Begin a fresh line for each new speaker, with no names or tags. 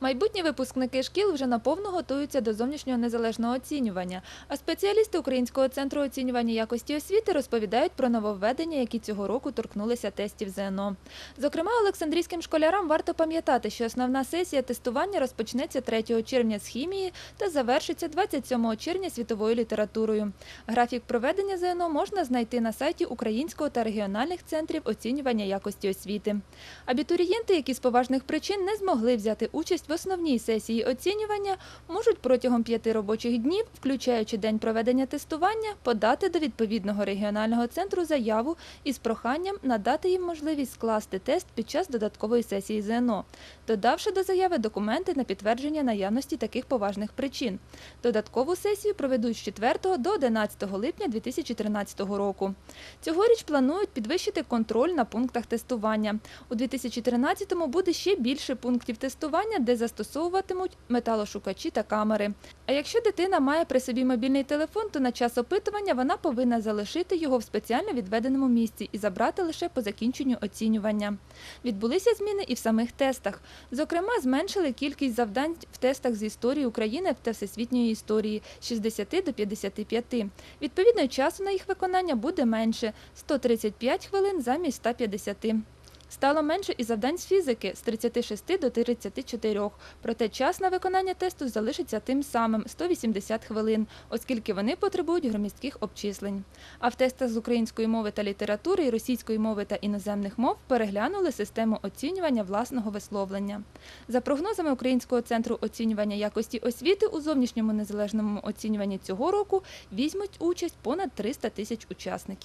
Майбутні випускники шкіл вже наповно готуються до зовнішнього незалежного оцінювання. А спеціалісти Українського центру оцінювання якості освіти розповідають про нововведення, які цього року торкнулися тестів ЗНО. Зокрема, Олександрійським школярам варто пам'ятати, що основна сесія тестування розпочнеться 3 червня з хімії та завершиться 27 червня світовою літературою. Графік проведення ЗНО можна знайти на сайті Українського та регіональних центрів оцінювання якості освіти. Абітурієнти, які з поважних причин не змогли взяти участь в основній сесії оцінювання, можуть протягом п'яти робочих днів, включаючи день проведення тестування, подати до відповідного регіонального центру заяву із проханням надати їм можливість скласти тест під час додаткової сесії ЗНО, додавши до заяви документи на підтвердження наявності таких поважних причин. Додаткову сесію проведуть з 4 до 11 липня 2013 року. Цьогоріч планують підвищити контроль на пунктах тестування. У 2013-му буде ще більше пунктів тестування, де застосовуватимуть металошукачі та камери. А якщо дитина має при собі мобільний телефон, то на час опитування вона повинна залишити його в спеціально відведеному місці і забрати лише по закінченню оцінювання. Відбулися зміни і в самих тестах. Зокрема, зменшили кількість завдань в тестах з історії України та всесвітньої історії з 60 до 55. Відповідно, часу на їх виконання буде менше 135 хвилин замість 150. Стало менше і завдань з фізики з 36 до 34, проте час на виконання тесту залишиться тим самим 180 хвилин, оскільки вони потребують громістких обчислень. А в тестах з української мови та літератури і російської мови та іноземних мов переглянули систему оцінювання власного висловлення. За прогнозами Українського центру оцінювання якості освіти у зовнішньому незалежному оцінюванні цього року візьмуть участь понад 300 тисяч учасників.